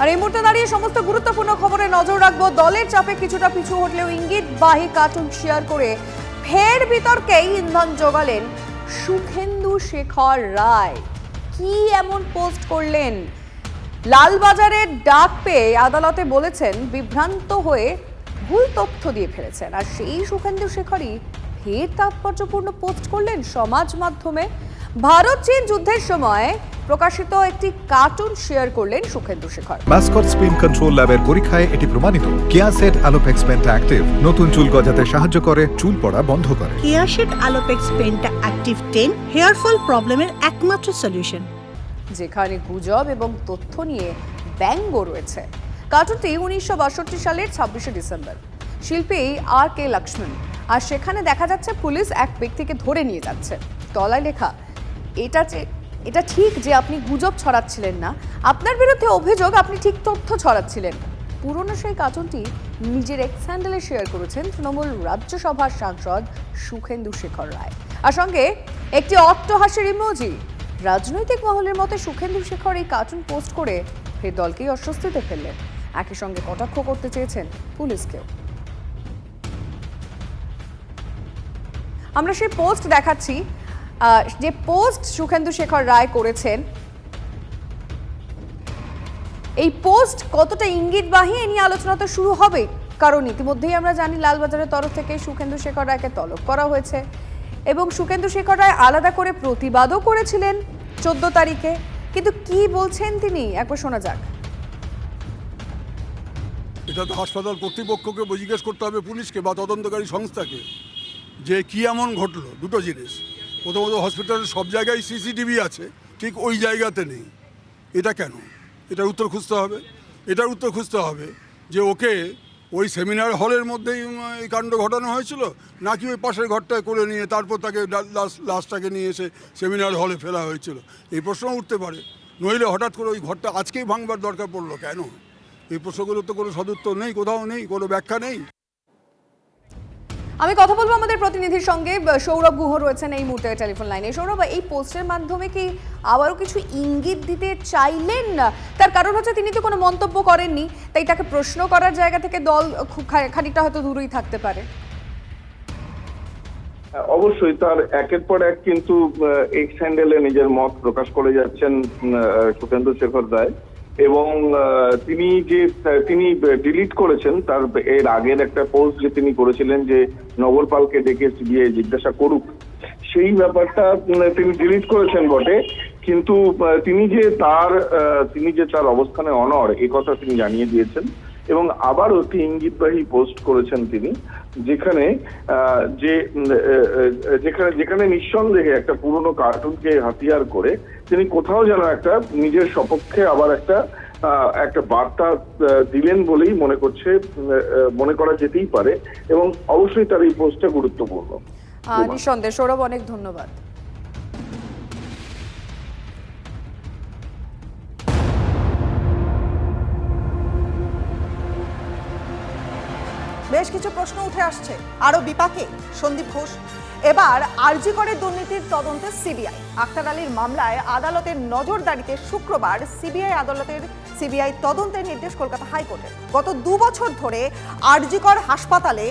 আর এই মুহূর্তে দাঁড়িয়ে সমস্ত গুরুত্বপূর্ণ খবরে নজর রাখব। দলের চাপে কিছুটা পিছু হটলেও ইঙ্গিত বাহি কার্টুন শেয়ার করে ফের বিতর্কেই ইন্ধন জোগালেন সুখেন্দু শেখর রায়। কি এমন পোস্ট করলেন? লালবাজারের ডাক পেয়ে আদালতে বলেছেন, বিভ্রান্ত হয়ে ভুল তথ্য দিয়ে ফেলেছেন। আর সেই সুখেন্দু শেখরই ফের তাৎপর্যপূর্ণ পোস্ট করলেন সমাজ মাধ্যমে। ভারত চীন যুদ্ধের সময় প্রকাশিত একটি কার্টুন শেয়ার করলেন Sukhendu Shekhar. Mascot spin control ল্যাবের পরীক্ষায় এটি প্রমাণিত। কিয়াসেট অ্যালোপেক্স পেন্টা অ্যাক্টিভ। নতুন চুল গজাতে সাহায্য করে চুল পড়া বন্ধ করে। কেয়াশেড আলোপেক্স পেনটা অ্যাক্টিভ টেন হেয়ার ফল প্রবলেমের একমাত্র সলিউশন। যেখানে গুজব এবং তথ্য নিয়ে ব্যঙ্গ রয়েছে। কার্টুনটি উনিশশো বাষট্টি সালের ছাব্বিশে ডিসেম্বর। শিল্পী আর কে লক্ষ্মণ। আর সেখানে দেখা যাচ্ছে পুলিশ এক ব্যক্তিকে ধরে নিয়ে যাচ্ছে। তলায় লেখা এটা যে, এটা ঠিক যে আপনি গুজব ছড়াচ্ছিলেন না। আপনার বিরুদ্ধে অভিযোগ আপনি ঠিক তথ্য ছড়াচ্ছিলেন। পুরনো সেই কার্টুনটি নিজের এক্স হ্যান্ডেলে শেয়ার করেছেন তৃণমূল রাজ্যসভার সাংসদ সুখেন্দু শেখর রায়। আর সঙ্গে একটি অট্টহাসির ইমোজি রাজনৈতিক মহলের মতে সুখেন্দু শেখর এই কার্টুন পোস্ট করে ফের দলকেই অস্বস্তিতে ফেললেন। একই সঙ্গে কটাক্ষ করতে চেয়েছেন পুলিশকেও। আমরা সেই পোস্ট দেখাচ্ছি। যে পোস্ট সুখেন্দু শেখর রায় করেছেন, এই পোস্ট কতটা ইঙ্গিতবাহী এ নিয়ে আলোচনা তো শুরু হবে। কারণ ইতিমধ্যেই আমরা জানি লালবাজারের তরফ থেকে সুখেন্দু শেখর রায়কে তলব করা হয়েছে। এবং সুখেন্দু শেখর রায় আলাদা করে প্রতিবাদও করেছিলেন চোদ্দ তারিখে। কিন্তু কি বলছেন তিনি? একবার শোনা যাক। এটা তো হাসপাতাল কর্তৃপক্ষকে জিজ্ঞেস করতে হবে পুলিশকে বা তদন্তকারী সংস্থাকে যে কি এমন ঘটলো, দুটো জিনিস। প্রথমত হসপিটালের সব জায়গায় সিসিটিভি আছে, ঠিক ওই জায়গাতে নেই। এটা কেন? এটার উত্তর খুঁজতে হবে। এটার উত্তর খুঁজতে হবে যে ওকে ওই সেমিনার হলের মধ্যেই এই কাণ্ড ঘটানো হয়েছিল, নাকি ওই পাশের ঘরটায় করে নিয়ে তারপর তাকে লাশটাকে নিয়ে এসে সেমিনার হলে ফেলা হয়েছিল? এই প্রশ্ন উঠতে পারে। নইলে হঠাৎ করে ওই ঘরটা আজকেই ভাঙবার দরকার পড়ল কেন? এই প্রশ্নগুলোর তো কোনো সদুত্তর নেই, কোথাও নেই, কোনো ব্যাখ্যা নেই। আমি কথা বলব আমাদের প্রতিনিধির সঙ্গে। সৌরভ গুহ রয়েছেন এই মুহূর্তে টেলিফোন লাইনে। সৌরভ এই পোস্টের মাধ্যমে কি আবারও কিছু ইঙ্গিত দিতে চাইলেন? তার কারণ হচ্ছে তিনি তো কোনো মন্তব্য করেননি তাই তাকে প্রশ্ন করার জায়গা থেকে দল খুব খানিকটা হয়তো দূরেই থাকতে পারে। হ্যাঁ, অবশ্যই তার একের পর এক কিন্তু এক্স হ্যান্ডেলে নিজের মত প্রকাশ করে যাচ্ছেন আহ, শেখর রায়। এবং তিনি যে তিনি ডিলিট করেছেন, তার এর আগের একটা পোস্ট যে তিনি করেছিলেন যে নগরপালকে ডেকে সিবিআই জিজ্ঞাসা করুক, সেই ব্যাপারটা তিনি ডিলিট করেছেন বটে। কিন্তু তিনি যে তার তিনি যে তার অবস্থানে অনড়, এ কথা তিনি জানিয়ে দিয়েছেন। এবং আবারও একটি ইঙ্গিতবাহী পোস্ট করেছেন তিনি, যেখানে যে যেখানে যেখানে নিঃসন্দেহে একটা পুরনো কার্টুনকে হাতিয়ার করে তিনি কোথাও যেন একটা নিজের সপক্ষে আবার একটা একটা বার্তা দিলেন বলেই মনে করছে মনে করা যেতেই পারে এবং অবশ্যই তার এই পোস্টটা গুরুত্বপূর্ণ। নিঃসন্দেহে, সৌরভ, অনেক ধন্যবাদ। বেশ কিছু প্রশ্ন উঠে আসছে। আরও বিপাকে, সন্দীপ ঘোষ। এবার আরজি করে দুর্নীতির তদন্তে সিবিআই। আক্তার আলীর মামলায় আদালতের নজরদারিতে শুক্রবার সিবিআই আদালতের সিবিআই তদন্তের নির্দেশ কলকাতা হাইকোর্টের। গত দু বছর ধরে আরজিকর হাসপাতালে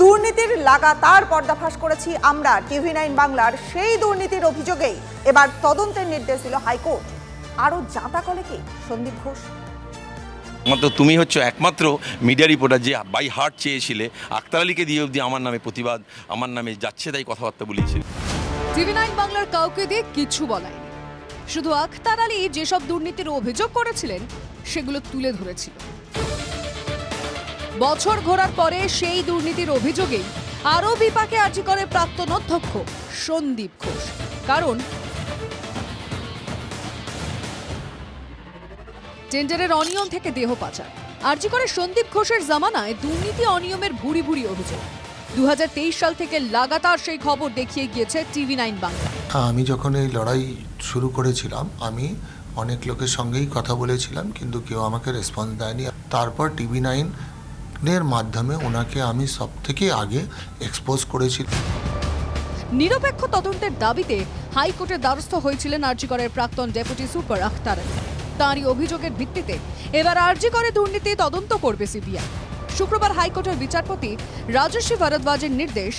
দুর্নীতির লাগাতার পর্দাফাশ করেছি আমরা টিভি নাইন বাংলার সেই দুর্নীতির অভিযোগেই। এবার তদন্তের নির্দেশ দিল হাইকোর্ট। আরও জাঁতা কলে কি? সন্দীপ ঘোষ। একমাত্র তুমি হচ্ছে একমাত্র মিডিয়া রিপোর্টার যে বাই হার্ট চেয়েছিলে। আক্তার আলীকে দিয়ে অবধি আমার নামে প্রতিবাদ, আমার নামে যাচ্ছে তাই কথাবার্তা বলিয়েছিল টিভি নাইন বাংলার কাউকে দিয়ে কিছু বলায়নি। শুধু আখতার আলী যেসব দুর্নীতির অভিযোগ করেছিলেন, সেগুলো তুলে ধরেছিল। বছর ঘোরার পরে সেই দুর্নীতির অভিযোগেই আরও বিপাকে আজি করে প্রাক্তন অধ্যক্ষ সন্দীপ ঘোষ। কারণ টেন্ডারের অনিয়ম থেকে দেহ পাচার। আরজি করে সন্দীপ ঘোষের জামানায় দুর্নীতি অনিয়মের ভুরি ভুরি অভিযোগ। দুহাজার তেইশ সাল থেকে লাগাতার সেই খবর দেখিয়ে গিয়েছে টিভি নাইন বাংলা। হ্যাঁ আমি যখন এই লড়াই শুরু করেছিলাম আমি অনেক লোকের সঙ্গেই কথা বলেছিলাম কিন্তু কেউ আমাকে রেসপন্স দেয়নি। তারপর টিভি নাইনের মাধ্যমে ওনাকে আমি সব থেকে আগে এক্সপোজ করেছি নিরপেক্ষ তদন্তের দাবিতে হাইকোর্টের দ্বারস্থ হয়েছিলেন আরজিকরের প্রাক্তন ডেপুটি সুপার আখতার আলী। তাঁরই অভিযোগের ভিত্তিতে এবার আর্জি করে দুর্নীতি তদন্ত করবে সিবিআই। শুক্রবার হাইকোর্টের বিচারপতি রাজস্বী ভরদ্বাজের নির্দেশ,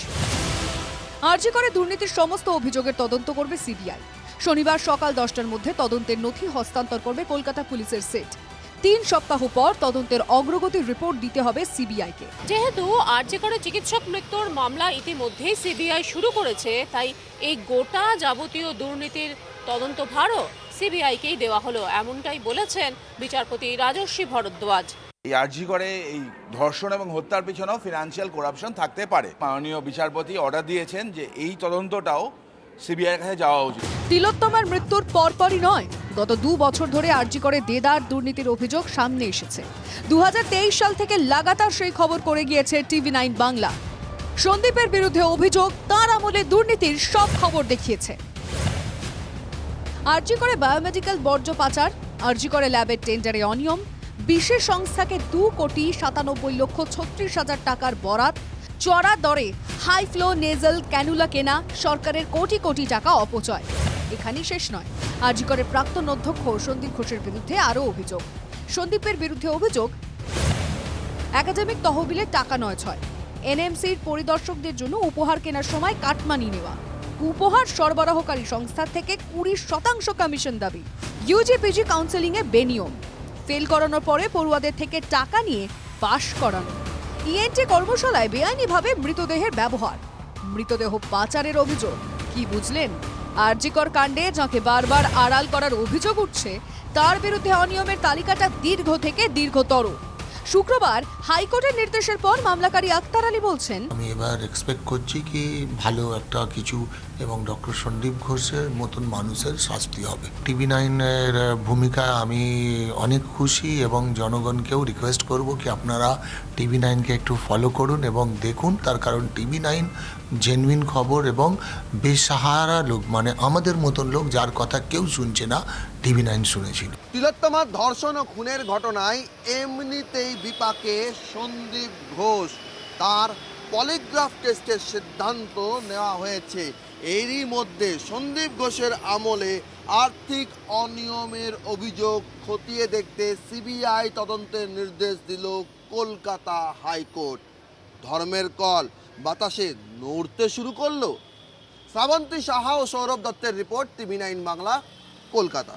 আর্জি করে দুর্নীতির সমস্ত অভিযোগের তদন্ত করবে সিবিআই। শনিবার সকাল দশটার মধ্যে তদন্তের নথি হস্তান্তর করবে কলকাতা পুলিশের সেট। তিন সপ্তাহ পর তদন্তের অগ্রগতির রিপোর্ট দিতে হবে সিবিআইকে। যেহেতু আরজে করে চিকিৎসক মৃত্যুর মামলা ইতিমধ্যেই সিবিআই শুরু করেছে, তাই এই গোটা যাবতীয় দুর্নীতির তদন্তভারও সিবিআইকেই দেওয়া হলো এমনটাই বলেছেন বিচারপতি রাজস্বী ভরদ্বাজ। এই আর্জি করে এই ধর্ষণ এবং হত্যার পিছনেও ফিনান্সিয়াল করাপশন থাকতে পারে। মাননীয় বিচারপতি অর্ডার দিয়েছেন যে এই তদন্তটাও সিবিআইয়ের কাছে যাওয়া উচিত। তিলোত্তমার মৃত্যুর পরপরই নয় গত দু বছর ধরে আর্জি করে দেদার দুর্নীতির অভিযোগ সামনে এসেছে। দু হাজার তেইশ সাল থেকে লাগাতার সেই খবর করে গিয়েছে টিভি নাইন বাংলা। সন্দীপের বিরুদ্ধে অভিযোগ তার আমলে দুর্নীতির সব খবর দেখিয়েছে। আর্জি করে বায়োমেডিক্যাল বর্জ্য পাচার, আর্জি করে ল্যাবের টেন্ডারে অনিয়ম, বিশেষ সংস্থাকে দু কোটি সাতানব্বই লক্ষ ছত্রিশ হাজার টাকার বরাত, চড়া দরে হাই ফ্লো নেজল ক্যানুলা কেনা, সরকারের কোটি কোটি টাকা অপচয়। এখানেই শেষ নয়। আর্জি করে প্রাক্তন অধ্যক্ষ সন্দীপ ঘোষের বিরুদ্ধে আরও অভিযোগ। সন্দীপের বিরুদ্ধে অভিযোগ, একাডেমিক তহবিলে টাকা নয় ছয়। এনএমসির পরিদর্শকদের জন্য উপহার কেনার সময় কাটমানি নেওয়া। উপহার সরবরাহকারী সংস্থার থেকে কুড়ি শতাংশ কমিশন দাবি। ইউজিপিজি কাউন্সেলিংয়ে বেনিয়ম। ফেল করানোর পরে পড়ুয়াদের থেকে টাকা নিয়ে পাশ করানো। ইএনটি কর্মশালায় বেআইনিভাবে মৃতদেহের ব্যবহার। মৃতদেহ পাচারের অভিযোগ। কি বুঝলেন? আরজিকর কাণ্ডে যাকে বারবার আড়াল করার অভিযোগ উঠছে, তার বিরুদ্ধে অনিয়মের তালিকাটা দীর্ঘ থেকে দীর্ঘতর। শুক্রবার হাইকোর্টের নির্দেশের পর মামলাকারী আক্তার আলী বলছেন, আমি এবার এক্সপেক্ট করছি কি ভালো একটা কিছু এবং ডক্টর সন্দীপ ঘোষের মতন মানুষের শাস্তি হবে। টিভি নাইনের ভূমিকা আমি অনেক খুশি এবং জনগণকেও রিকোয়েস্ট করব কি আপনারা টিভি নাইনকে একটু ফলো করুন এবং দেখুন। তার কারণ টিভি নাইন জেনুইন খবর এবং বেসাহারা লোক মানে আমাদের মতন লোক যার কথা কেউ শুনছে না টিভি নাইন শুনেছিল। তিলোত্তমার ধর্ষণ ও খুনের ঘটনায় এমনিতেই বিপাকে সন্দীপ ঘোষ। তার পলিগ্রাফ টেস্টের সিদ্ধান্ত নেওয়া হয়েছে। এরই মধ্যে সন্দীপ ঘোষের আমলে আর্থিক অনিয়মের অভিযোগ খতিয়ে দেখতে সিবিআই তদন্তের নির্দেশ দিল কলকাতা হাইকোর্ট। ধর্মের কল, বাতাসে নড়তে শুরু করল। শ্রাবন্তী সাহা ও সৌরভ দত্তের report TV nine Bangla. Kolkata.